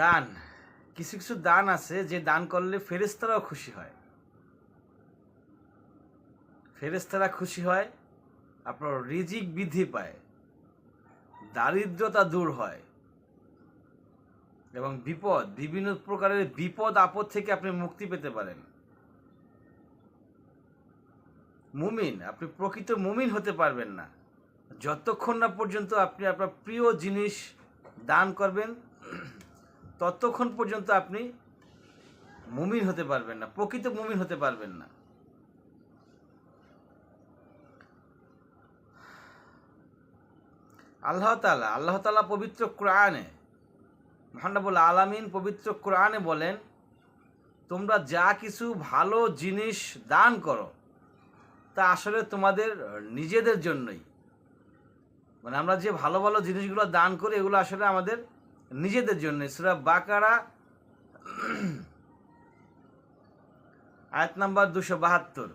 দান, কিছু কিছু দান আছে যে দান করলে ফেরেস্তারাও খুশি হয়। ফেরেস্তারা খুশি হয়, আপনার রিজিক বৃদ্ধি পায়, দারিদ্রতা দূর হয় এবং বিপদ, বিভিন্ন প্রকারের বিপদ, আপদ থেকে আপনি মুক্তি পেতে পারেন। মুমিন, আপনি প্রকৃত মুমিন হতে পারবেন না। যতক্ষণ না পর্যন্ত আপনি আপনার প্রিয় জিনিস দান করবেন ততক্ষণ পর্যন্ত আপনি মুমিন হতে পারবেন না, প্রকৃত মুমিন হতে পারবেন না। আল্লাহ তালা আল্লাহ তালা পবিত্র কোরআনে মহানবুল আলামিন পবিত্র কোরআনে বলেন, তোমরা যা কিছু ভালো জিনিস দান করো, তা আসলে তোমাদের নিজেদের জন্যই। মানে আমরা যে ভালো ভালো জিনিসগুলো দান করি, এগুলো আসলে আমাদের নিজেদের জন্য, সুরা বাকারা, আয়াত নাম্বার দুশো বাহাত্তর।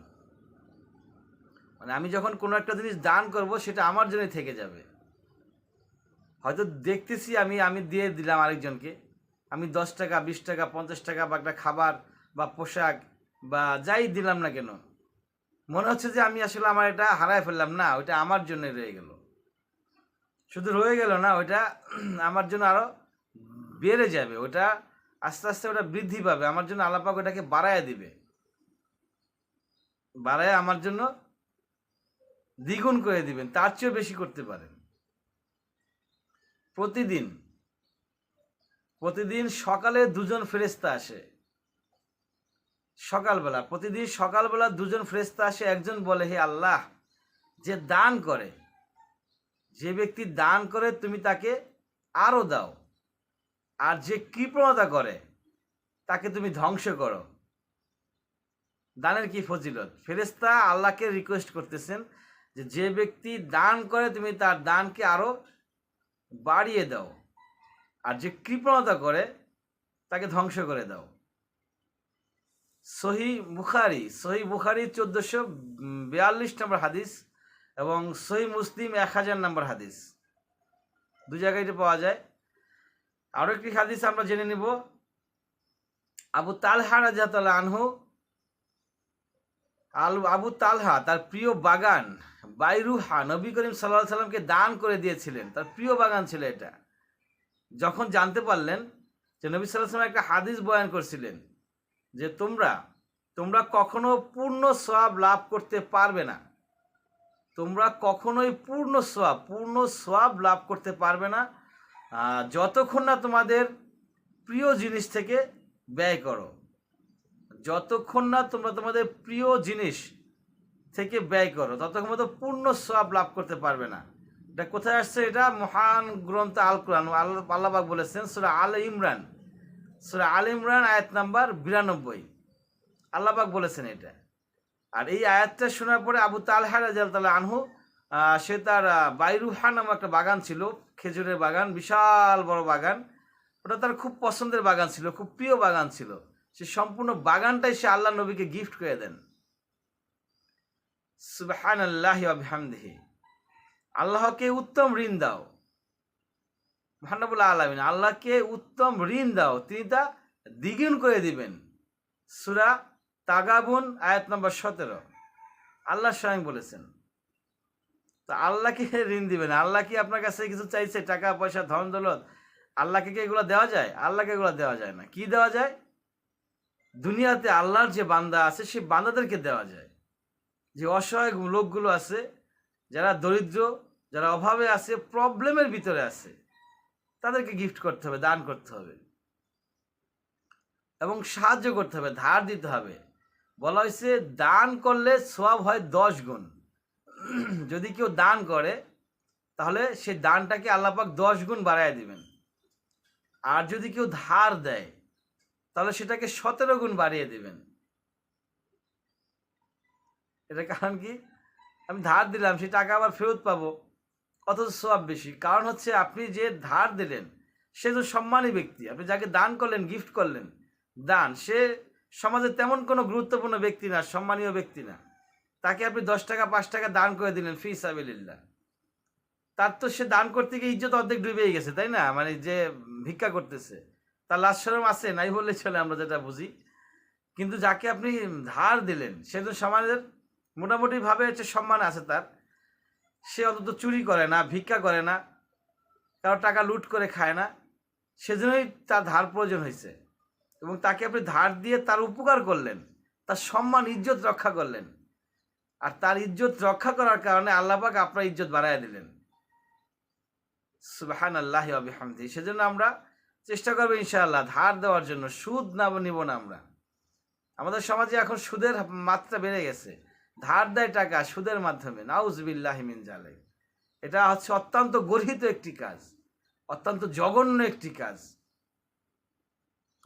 মানে আমি যখন কোনো একটা জিনিস দান করব, সেটা আমার জন্যই থেকে যাবে। হয়তো দেখতেছি আমি আমি দিয়ে দিলাম আরেকজনকে। আমি দশ টাকা, বিশ টাকা, পঞ্চাশ টাকা বা একটা খাবার বা পোশাক বা যাই দিলাম না কেন, মনে হচ্ছে যে আমি আসলে আমার এটা হারায় ফেললাম। না, ওইটা আমার জন্য রয়ে গেল। শুধু রয়ে গেল না, ওইটা আমার জন্য আরও বেড়ে যাবে, ওটা আস্তে আস্তে ওটা বৃদ্ধি পাবে। আমার জন্য আলাপাক ওটাকে বাড়ায় দিবে। বাড়ায় আমার জন্য দ্বিগুণ করে দিবেন, তার চেয়েও বেশি করতে পারেন। প্রতিদিন প্রতিদিন সকালে দুজন ফেরেস্তা আসে। সকালবেলা, প্রতিদিন সকালবেলা দুজন ফেরেস্তা আসে, একজন বলে, হে আল্লাহ, যে দান করে, যে ব্যক্তি দান করে তুমি তাকে আরও দাও। আর যে কৃপণতা করে, তাকে তুমি ধ্বংস করো। দানের কি ফজিলত? ফেরেস্তা আল্লাহকে রিকোয়েস্ট করতেছেন যে যে ব্যক্তি দান করে, তুমি তার দানকে আরও বাড়িয়ে দাও। আর যে কৃপণতা করে, তাকে ধ্বংস করে দাও। সহি বুখারি সহি বুখারি চোদ্দোশো বিয়াল্লিশ নম্বর হাদিস এবং সহি মুসলিম এক হাজার নম্বর হাদিস। দু জায়গায় পাওয়া যায়। আরও একটি হাদিস আমরা জেনে নিব। আবু তালহা রাজাতাল আনহু, আল আবু তালহা তার প্রিয় বাগান বাইরুহা নবী করিম সাল্লাহ সাল্লামকে দান করে দিয়েছিলেন। তার প্রিয় বাগান ছিল এটা। যখন জানতে পারলেন যে নবী সাল্লাহ সাল্লাম একটা হাদিস বয়ান করছিলেন যে তোমরা তোমরা কখনো পূর্ণ সব লাভ করতে পারবে না। তোমরা কখনোই পূর্ণ সোয়াব পূর্ণ সোয়াব লাভ করতে পারবে না। যতক্ষণ না তোমাদের প্রিয় জিনিস থেকে ব্যয় করো যতক্ষণ না তোমরা তোমাদের প্রিয় জিনিস থেকে ব্যয় করো ততক্ষণ মতো পূর্ণ সোয়াব লাভ করতে পারবে না। এটা কোথায় আসছে? এটা মহান গ্রন্থ আল কোরআন আল্লাহ আল্লাহবাক বলেছেন সুরা আল ইমরান সুরা আল ইমরান আয়াত নাম্বার বিরানব্বই। আল্লাহবাক বলেছেন এটা। আর এই আয়াতটা শোনার পরে আবু তালহা রাজাল আনহু আহ, সে তার বাইরুহা নামে একটা বাগান ছিল, খেজুরের বাগান, বিশাল বড় বাগান। ওটা তার খুব পছন্দের বাগান ছিল, খুব প্রিয় বাগান ছিল। সে সম্পূর্ণ বাগানটাই সে আল্লাহ নবীকে গিফট করে দেন। সুবাহান আল্লাহকে উত্তম ঋণ দাও। মহানবুল্লাহ আলমিন আল্লাহকে উত্তম ঋণ দাও। তিনি তা দ্বিগুণ করে দিবেন। সুরা তাগাবুন, আয়াত নম্বর সতেরো। আল্লাহ স্বয়ং বলেছেন তো আল্লাহকে ঋণ দিবেন। আল্লাহ কি আপনার কাছে কিছু চাইছে? টাকা, পয়সা, ধন, দৌলত? আল্লাহকে কি এগুলো দেওয়া যায়? আল্লাহকে এগুলো দেওয়া যায় না। কি দেওয়া যায়? দুনিয়াতে আল্লাহর যে বান্দা আছে, সে বান্দাদেরকে দেওয়া যায়। যে অসহায় লোকগুলো আছে, যারা দরিদ্র, যারা অভাবে আছে, প্রবলেমের ভিতরে আছে, তাদেরকে গিফট করতে হবে, দান করতে হবে। এবং সাহায্য করতে হবে, ধার দিতে হবে। বলা হয়েছে, দান করলে সব হয় দশ গুণ। যদি কেউ দান করে, তাহলে সে দানটাকে আল্লাপাক দশ গুণ বাড়ায় দিবেন। আর যদি কেউ ধার দেয়, তাহলে সেটাকে সতেরো গুণ বাড়িয়ে দিবেন। এটা কারণ কি? আমি ধার দিলাম, সেই টাকা আবার ফেরত পাবো। অথচ সব বেশি। কারণ হচ্ছে আপনি যে ধার দিলেন, সে তো সম্মানী ব্যক্তি। আপনি যাকে দান করলেন গিফট করলেন, দান। সে সমাজে তেমন কোনো গুরুত্বপূর্ণ ব্যক্তি না, সম্মানীয় ব্যক্তি না। তাকে আপনি দশ টাকা, পাঁচ টাকা দান করে দিলেন, ফি সাবিল্লা তার তো সে দান করতে গিয়ে ইজ্জত অর্ধেক ডুবেই গেছে, তাই না? মানে যে ভিক্ষা করতেছে। তার লাশ সরম আছে, নাই বললে চলে, আমরা যেটা বুঝি। কিন্তু যাকে আপনি ধার দিলেন, সে তো সমাজের মোটামুটিভাবে হচ্ছে সম্মান আছে তার। সে অন্তত চুরি করে না, ভিক্ষা করে না, কারও টাকা লুট করে খায় না। সেজন্যই তার ধার প্রয়োজন হয়েছে। এবং তাকে আপনি ধার দিয়ে তার উপকার করলেন, তার সম্মান, ইজ্জত রক্ষা করলেন। আর তার ইজ্জত রক্ষা করার কারণে আল্লাপাক আপনার ইজ্জত বাড়াইয়া দিলেন। সুবাহান আল্লাহ আবিহামদি সেজন্য আমরা চেষ্টা করব ইনশাআল্লাহ ধার দেওয়ার জন্য। সুদ না নিব না আমরা। আমাদের সমাজে এখন সুদের মাত্রা বেড়ে গেছে। ধার দেয় টাকা সুদের মাধ্যমে। নাউজবিল্লাহিমিন জালে এটা হচ্ছে অত্যন্ত গর্হিত একটি কাজ। অত্যন্ত জঘন্য একটি কাজ।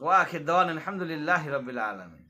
ওয়াখে দেওয়ান আলহামদুলিল্লাহ রবিল্লা আলমী